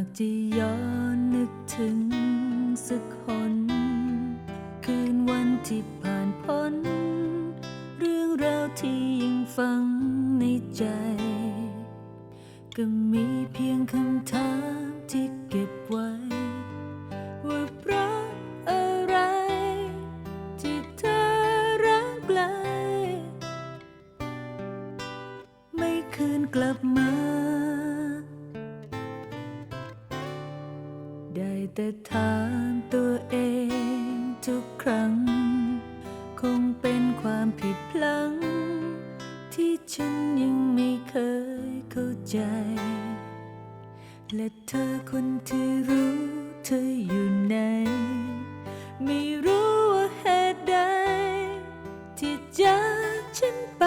ากจะย้อนนึกถึงสักคน คืนวันที่ผ่านพ้น เรื่องราวที่ยังฝังในใจ ก็มีเพียงคำถามที่เก็บไว้ ว่าเพราะอะไร ที่เธอรักไกลไม่คืนกลับมา แต่ถามตัวเองทุกครั้ง คงเป็นความผิดพลั้ง ที่ฉันยังไม่เคยเข้าใจ และเธอคนที่รู้เธออยู่ไหน ไม่รู้ว่าเหตุใด ที่จากฉันไป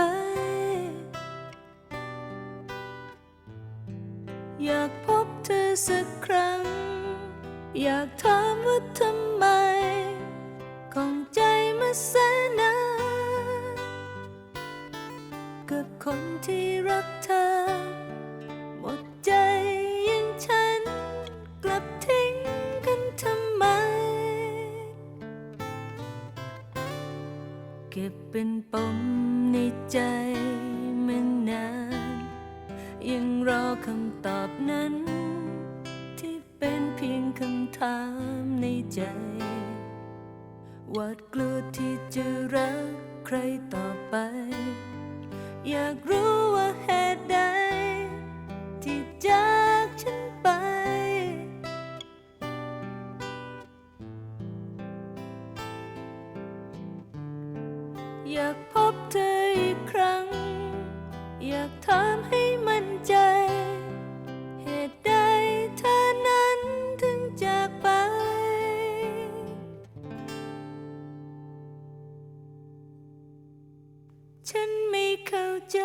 อยากพบเธอสักครั้ง อยากถามว่าทำไมของใจมาแสนนานกับคนที่รักเธอ หมดใจอยังฉัน กลับทิ้งกันทำไม เก็บเป็นปมในใจามในใจหวาดกลัวที่จะรักใครต่อไป อยากรู้ว่าเหตุใด ที่จากฉันไป อยากพบเธออีกครั้ง อยากถามให้มั่นใจ ฉันไม่เข้าใจ